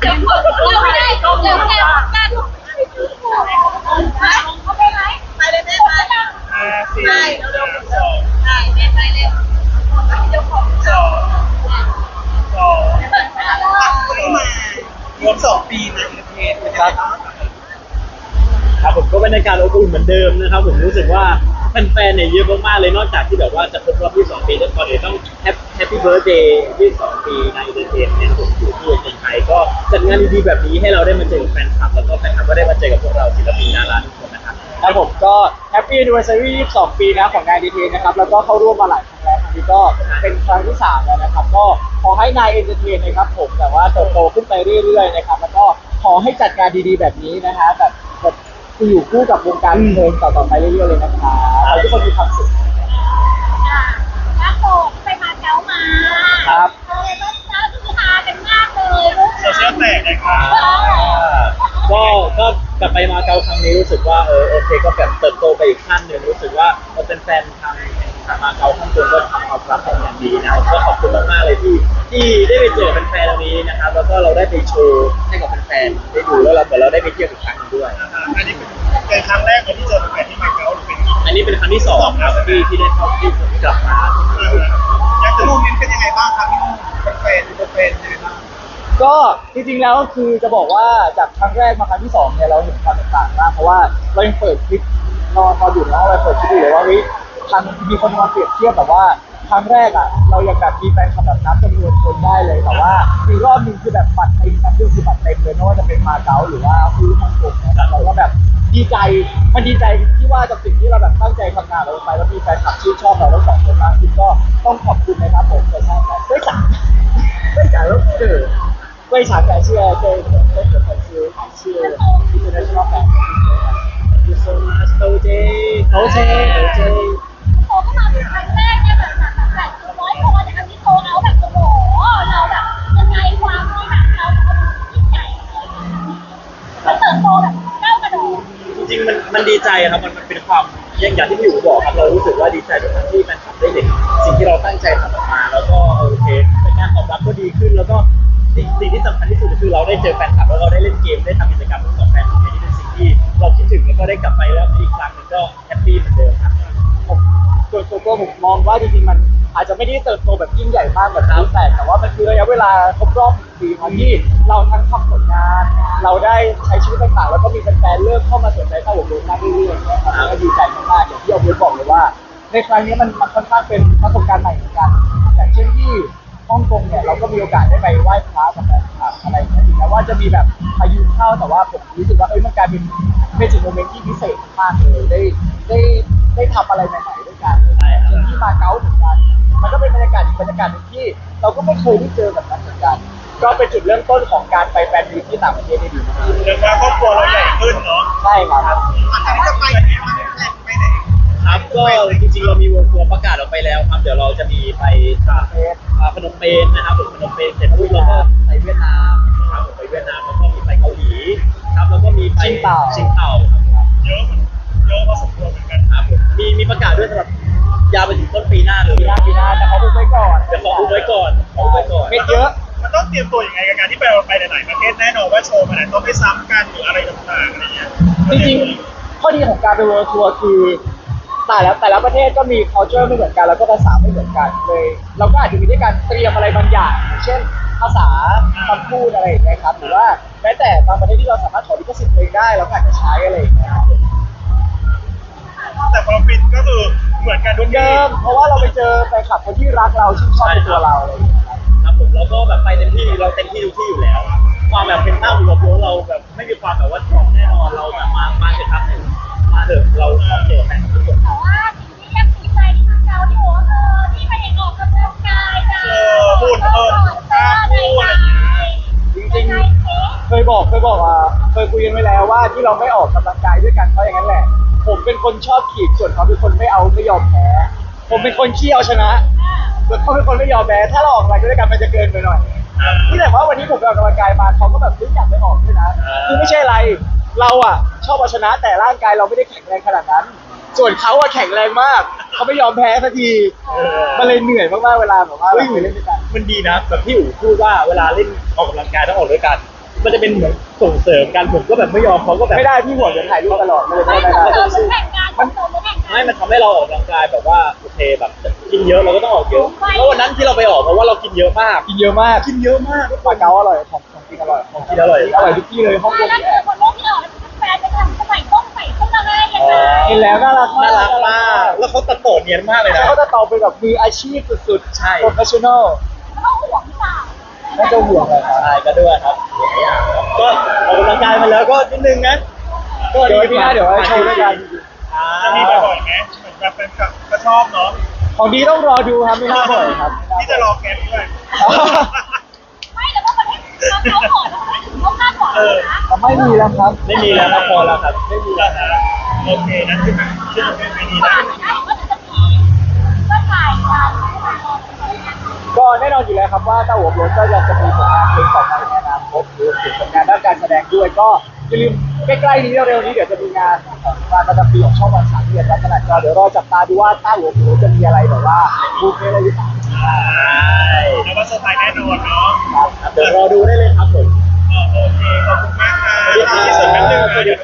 เดี๋ยวพูดเราไม่ได้เดี๋ยวแกการลงเอาไปไหมไปเลยแม่ไปห้าสี่สองได้แม่ไปเร็วเดี๋ยวของสองสองวันนี้มารวมสองปีนะอินเตอร์เทนเป็นยังไงบ้างครับผมก็บรรยากาศอบอุ่นเหมือนเดิมนะครับ ผมรู้สึกว่า แฟนๆเนี่ยเยอะมากๆเลยนอกจากที่แบบว่าจะครบรอบ22ปีแล้วก่อนอื่นต้องแฮปปี้เบิร์ดเดย์22ปีในอินเตอร์เทนเนี่ยผมอยู่ที่เชียงไทยก็จัดงานดีๆแบบนี้ให้เราได้มาเจอแฟนคลับแล้วก็แฟนคลับก็ได้มาเจอกับพวกเราศิลปินดาราทุกคนนะครับครับผมก็แฮปปี้ a n n i v e r s a r y 22 ปีนะของงานดีเทนนะครับ แล้วก็เข้าร่วมมาหลายครั้งแล้วครั้งนี้ก็เป็นครั้งที่ 3 แล้วนะครับ ก็ขอให้นายเอนเตอร์เทนนะครับผมแบบว่าเติบโตขึ้นไปเรื่อยๆนะครับ แล้วก็ขอให้จัดการดีๆแบบนี้นะฮะแบบแบบอยู่คู่กับวงการเทิงต่อๆไปเรื่อยๆเลยนะครับ ทุกคนมีความสุขน้าโกไปมาเก๊ามาครับ เออแล้วเจ้าคือฮากันมากเลยลูกโซเชียลแตกเลยครับก็ก็กลับไปมาเก๊าครั้งนี้รู้สึกว่าเออโอเคก็แบบเติบโตไปอีกขั้นหนึ่งรู้สึกว่าเราเป็นแฟนทาง ทามาเก๊าข้างบนก็ทำความรักกันอย่างดีนะก็ขอบคุณมากๆเลยที่ที่ได้ไปเจอแฟนๆตรงนี้นะครับแล้วก็เราได้ไปโชว์ให้กับแฟนๆได้ดูแล้วเราเหมือนเราได้ไปเที่ยวอีกครั้งหนึ่งด้วย อันนี้เป็นครั้งแรกเลยที่เจอแฟนที่มาเก๊าหรือเป็นอันนี้เป็นครั้งที่สองครับที่ที่ได้เข้าที่ผมกลับมาอยากจะรู้เมนเป็นยังไงบ้างครับพี่นุ่มแฟนเนแฟนยังไงบ้างก็จริงๆแล้วคือจะบอกว่าจากครั้งแรกมาครั้งที่สองเนี่ยเราเห็นความแตกต่างมากเพราะว่าเรายังเปิดคลิปนอนนอนอยู่ในห้องเราเปิดคลิปอยู่เลยว่าเทางมีคนมาเปรียบเทียบแบบว่าครั้งแรกอะ เรายังแบบมีแฟนคลับแบบนับจำนวนคนได้เลยแต่ว่าอีกรอบนึงคือแบบบัตรเต็มครับก็คือบัตรเต็มเลยไม่ว่าจะเป็นมาเก๊าหรือว่าฟูฮ่องกงนะครับเราก็แบบดีใจมันดีใจที่ว่ากับสิ่งที่เราแบบตั้งใจทำงานเราไปแล้วมีแฟนคลับชื่นชอบเราทั้งสองคนมากที่ก็ต้องขอบคุณนะครับผมแต่ชอบแบบด้วยสามด้วยสามแล้วเออด้วยสามแต่เชื่อเจอเจอเจอเชื่อเชื่อที่จะได้ชอบแบบ Thank you so much, Toji. Toji. ใจครับมันมันเป็นความอย่างอย่างที่พี่อยู่บอกครับเรารู้สึกว่าดีใจทุกครั้งที่แฟนคลับได้เห็นสิ่งที่เราตั้งใจทำออกมา แล้วก็โอเคเป็นการตอบรับก็ดีขึ้น แล้วก็สิ่งสิ่งที่สำคัญที่สุดคือเราได้เจอแฟนคลับแล้วเราได้เล่นเกมได้ทำกิจกรรมร่วมกับแฟนคลับนี่เป็นสิ่งที่เราคิดถึงแล้วก็ได้กลับไปแล้วอีกครั้งหนึงก็แฮปปี้เหมือนเดิมครับ ผมส่วนตัวผมมองว่าจริงๆมัน อาจจะไม่ได้เติบโตแบบยิ่งใหญ่มากแบบนี้แต่แต่ว่ามันคือระยะเวลาครบรอบหนึ่งปีครับที่เราทั้งทำผลงาน เราได้ใช้ชีวิตต่างๆ แล้วก็มีแฟนๆเริ่มเข้ามาสนใจเข้าอบรมมากเรื่อยๆนะครับแล้วก็ดีใจมากๆอย่างที่เอาเบิร์ตบอกเลยว่า ในครั้งนี้มันมันค่อนข้างเป็นประสบการณ์ใหม่เหมือนกันอย่างเช่นที่ฮ่องกงเนี่ยเราก็มีโอกาสได้ไปไหว้พระกับแฟนคลับอะไรอย่างเงี้ยถึงแม้ว่าจะมีแบบพายุเข้าแต่ว่าผมรู้สึกว่าเอ้ยมันกลายเป็นเป็นจุดโมเมนต์ที่พิเศษมากเลยได้ได้ได้ทำอะไรใหม่ๆด้วยกันเลยอย่างที่มาเก๊าเหมือนกัน มันก็เป็นบรรยากาศอีกบรรยากาศหนึ่งที่ เราก็ไม่เคยได้เจอแบบนั้นเหมือนกัน ก็เป็นจุดเริ่มต้นของการไปแฟนมีตที่ต่างประเทศได้ดีมากเรียกว่าครอบครัวเราใหญ่ขึ้นเนาะใช่ครับหลังจากนี้จะไปไหนมาแพลนไปไหนครับก็จริงๆเรามีวงทัวร์ประกาศออกไปแล้วครับเดี๋ยวเราจะมีไปประเทศอ่าพนมเปญนะครับผมพนมเปญเสร็จปุ๊บเราก็ไปเวียดนามนะครับผมไปเวียดนามแล้วก็มีไปเกาหลีครับแล้วก็มีไปชิงเต่าชิงเต่าครับผมเยอะเหมือนเยอะพอสมควรเหมือนกันครับผมมีมีประกาศด้วยสำหรับ ยาวไปถึงต้นปีหน้าเลยปีหน้าปีหน้าแต่เขาพูดไว้ก่อนเดี๋ยวขอพูดไว้ก่อนขอพูดไว้ก่อน เม็ดเยอะ มันต้องเตรียมตัวยังไงกับการที่ไปไปหลายๆประเทศแน่นอนว่าโชว์มันอาจต้องไม่ซ้ำกันหรืออะไรต่างๆอะไรเงี้ยจริงๆข้อดีของการไปเวิร์ทัวร์คือแต่ละแต่ละประเทศก็มี culture ไม่เหมือนกันแล้วก็ภาษาไม่เหมือนกันเลย เราก็อาจจะมีด้วยการเตรียมอะไรบางอย่างอย่างเช่น ภาษาคำพูดอะไรอย่างเงี้ยครับหรือว่าแม้แต่บางประเทศที่เราสามารถถอดลิขสิทธิ์ตัวเองได้เราก็อาจจะใช้อะไรอย่างเงี้ยครับ มเพราะว่าเราไปเจอแฟนคลับคนที่รักเราชื่นชอบในตัวเราอะไรอย่างเงี้ยครับครับผมแล้วก็แบบไปเต็มที่เราเต็มที่ทุกที่อยู่แล้ว ความแบบเป็นหน้าหัวโปเราแบบไม่มีความแบบว่าทองแน่นอนเราแบบมามาเถอะครับมาเถอะเราชอบเจอแฟนคลับทุกคนแต่ว่าสิ่งที่ยังภูมิใจที่ทางเราที่กว่าเอที่ไปเองออกกำลังกายจ้าเออพูดเออท่าพูดอะไรอย่างเงี้ยจริงๆ เคยบอกเคยบอกอะเคยคุยกันไว้แล้วว่าที่เราไม่ออกกำลังกายด้วยกันเพราะอย่างนั้นแหละ ผมเป็นคนชอบขีดส่วนเขาเป็นคนไม่เอาไม่ยอมแพ้ ผมเป็นคนขี้เอาชนะส่วเขาเป็นคนไม่ยอมแพ้ถ้าเราออกกำลังกายด้วยกันมันจะเกินไปหน่อยนี่แต่ว่าวันนี้ผมไปออกกำลังกายมาเขาก็แบบรู้อยากไปออกด้วยนะคือไม่ใช่อะไรเราอะ ชอบเอาชนะแต่ร่างกายเราไม่ได้แข็งแรงขนาดนั้น ส่วนเขาอะแข็งแรงมากเขาไม่ยอมแพ้สักทีมันเลยเหนื่อยมากๆเวลาแบบว่าเราไปเล่นด้วยกันมันดีนะแบบที่อู๋พูดว่าเวลาเล่นออกกำลังกายต้องออกด้วยกัน มันจะเป็นเหมือนส่งเสริมกันผมก็แบบไม่ยอมเขาก็แบบไม่ได้พี่หัวจะถ่ายรูปตลอดเลยไม่ไม่ต้ได้องไม่เติได้มแข่งงานต้องเติมแข่งงานไม่มันทำให้เราออกกำลังกายแบบว่าโอเคแบบกินเยอะเราก็ต้องออกเยอะแล้ววันนั้นที่เราไปออกเพราะว่าเรากินเยอะมากกินเยอะมากกินเยอะมากปลาเก๋าอร่อยของของกินอร่อยของกินอร่อยอร่อยทุกที่เลยห้องไม่บนแล้วคือคนโลกที่ออกแฟนจะทำใส่ต้มใส่ต้มอะไรยังไงเห็นแล้วน่ารักมากน่ารักมากแล้วเขาตัดต่อเนียนมากเลยนะเขาจะตอบเป็นแบบมืออาชีพสุดๆใช่โน่าจะห่วงเลยครับ ใช่ก็ด้วยครับหลายอย่างครับก็ออกกำลังกายมาแล้วก็นิดนึงนะเดี๋ยวพี่หน้าเดี๋ยวให้โชว์ด้วยกันอ่าจะมีบ่อยๆไหมเหมือนแบบแฟนคลับก็ชอบเนาะของดีต้องรอดูครับไม่น่าบ่อยครับที่จะรอแคปด้วย ไม่แต่ว่าประเทศเขาก่อนเขาคาดหวังนะแต่ไม่มีแล้วครับ ไม่มีแล้วครับพอแล้วครับ ไม่มีนะฮะโอเคนั่นคือชื่อเป็นไม่ดีผ่านะน ก็แน่นอนอยู่แล้วครับว่าต้าหัวโบนก็ยังจะมีผลงานเพลงต่อไปในอนาคตรวมถึงผลงานด้านการแสดงด้วยก็อย่าลืมใกล้ๆนี้เร็วๆนี้เดี๋ยวจะมีงานของงานประจำปีของช่องวันสามเดือนลักษณะจอเดี๋ยวรอจับตาดูว่าต้าหัวโบนจะมีอะไรแบบว่าบูมอะไรหรือเปล่าใช่แล้วก็เซอร์ไพรส์แน่นอนเนาะเดี๋ยวรอดูได้เลยครับผมโอเคขอบคุณมากค่ะที่สุดแป๊บนึงนะเดี๋ยว